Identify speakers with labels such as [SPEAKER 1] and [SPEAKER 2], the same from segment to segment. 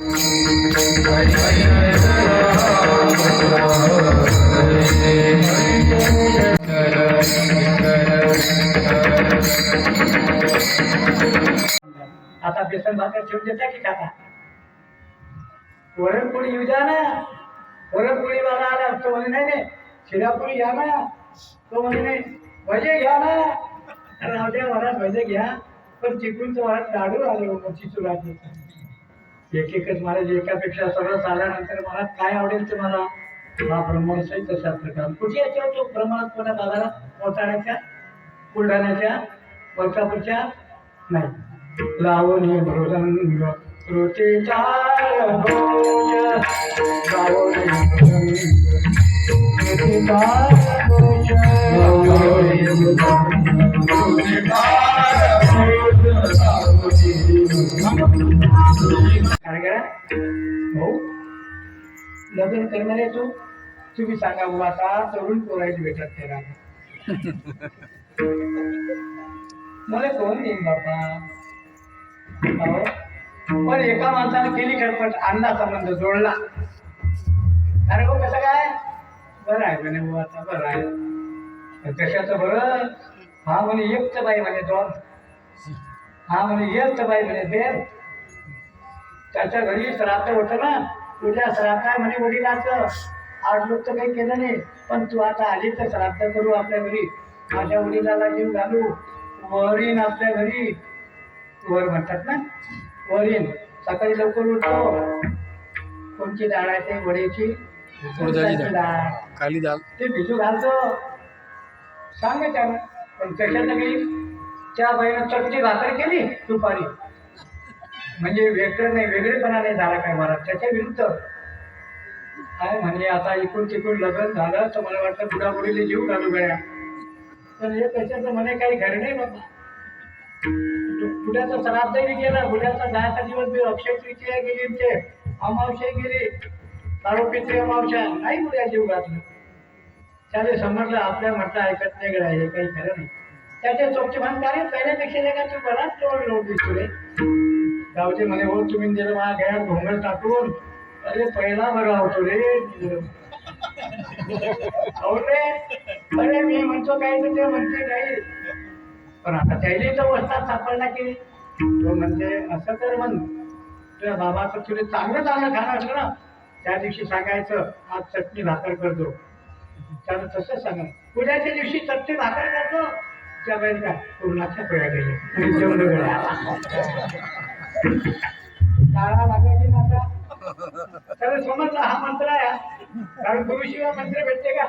[SPEAKER 1] आता बेसन भाकर ठेवून देता की काका? वरणपोळी येऊ द्या ना. वरणपोळी मला आला तो म्हणे नाही नाही शिरापोळी घ्या ना. तो म्हणे नाही भजे घ्या ना. राहू द्या वरात भजे घ्या. पण चिकूनचं तो वरात लाडू आले मोठी चुरात एक एकच महाराज एकापेक्षा सगळं आल्यानंतर मला काय आवडेल ते मला? हा ब्रह्मोत्सव तशा प्रकार कुठे याच्यावर तो? ब्रह्मोत्सवला दादाला? मोताळ्याच्या बुलढाण्याच्या वरकापूरच्या नाही. लावणी मृदंग कृती लावणी कृती लग्न करणार आहे तू? तुम्ही सांगा बुवा आता तरुण पोरायची भेटत नाही मला कोण देईन बाबा? पण एका माणसाने केली खडपट अण्णा संबंध जोडला. अरे हो कसं काय? बरं आहे म्हणे बुवा आता बरं आहे. कशाचं बरं? हा म्हणे एक तर बाई म्हणे दोन. हा म्हणे एक तर बाई म्हणे बेर त्याच्या घरी श्राद्ध होतं ना आहे म्हणे वडिलाचं. आज लोक तर काही केलं नाही पण तू आता आली तर श्राद्ध करू आपल्या घरी. माझ्या वडिलाला जीव घालू. वरीन आपल्या घरी. वर म्हणतात ना? वरीन. सकाळी लवकर उठतो कोणची डाळ आहे ते? वड्याची.
[SPEAKER 2] उडदाची डाळ.
[SPEAKER 1] डाळ.
[SPEAKER 2] काली दाल
[SPEAKER 1] ते भिजू घालतो. सांग त्यानं पण कशाचं काही? त्या बाईनं चटणी भाकर केली दुपारी. म्हणजे वेगळं नाही वेगळेपणा नाही झाला काय महाराज? त्याच्या विरुद्ध. काय म्हणजे आता इकडून तिकडून लग्न झालं तर मला वाटतं बुडाबुडीला जीव घालू गया पण हे त्याच्याचं म्हणे काही घर नाही बाबा. बुड्याचा श्राद्धही गेला बुड्याचा दहाचा दिवस बी अक्षय तृतीया गेली ते अमावस्या गेली आरोपीची अमावश्या नाही बुड्या जीव घातलं. त्याने समजलं आपल्या म्हटलं ऐकत नाही गड्या हे काही खरं नाही. त्याचे चोपचे म्हण कार्य पहिल्यापेक्षा नाही का तू बराच लोड लोड दिसतो रे गावचे म्हणे हो तुम्ही दिलं मला गळ्यात घोंगड टाकून अरे पहिला बरा होतो रे. हो रे. अरे मी म्हणतो काय तर ते म्हणते काही पण आता त्याने तर वस्तात सापडला की तो म्हणते असं तर म्हण. तुझ्या बाबाचं तुला चांगलं चांगलं खाणं असलं ना त्या दिवशी सांगायचं आज चटणी भाकर करतो. त्यानं तसं सांगा उद्याच्या दिवशी चटणी भाकर करतो. त्या बाई काय पूर्णाच्या पोळ्या गेले टाळा जेवण वेळा काळा समजलं हा मंत्र आहे. कारण गुरुशिवा मंत्र भेटते का?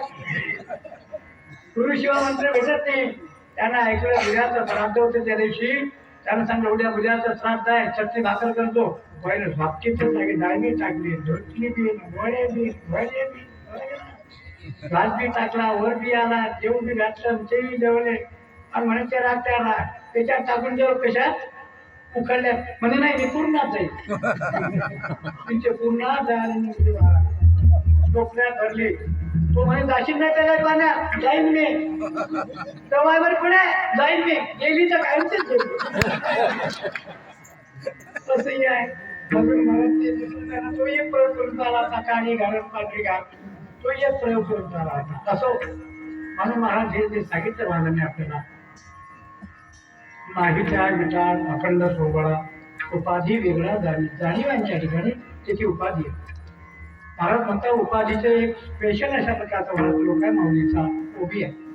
[SPEAKER 1] गुरुशिवा मंत्र भेटत नाही. त्यांना ऐकलं उद्याचं श्राद्ध होते त्या दिवशी. त्यांना सांगलं उद्या उद्याचं श्राद्ध आहे. चटणी भाकर करतो. पहिलं भापची तर टाकली डाळी टाकली धोतली बी वळे बी वळे बी भात बी. टाकला वर बी आला जेवण बी घातलं तेही जेवले. आणि म्हणे ते राग. त्याला त्याच्यात टाकून जेव कशात? उखडल्या. म्हणे नाही मी पूर्णाच आहे तुमचे उडी मारा. टोपल्यात भरली. तो म्हणे जाशील नाही त्याच्या पाण्यात जाईन मी. दवाईवर पुढे जाईन मी. गेली तर कायमचीच गेली. तसंही आहे. म्हणून ते त्याला एक प्रयोग करून आला सकाळी घरात पाठी घाल. तो एक प्रयोग करून आला होता. असो म्हणून महाराज हे जे सांगितलं महाराजांनी आपल्याला माहीच्या विचार अखंड सोहळा उपाधी वेगळा जाणीव जाणीवांच्या ठिकाणी त्याची उपाधी आहे. भारत म्हणता उपाधीचं एक स्पेशल अशा प्रकारचा लोक आहे माऊलीचा उभी आहे.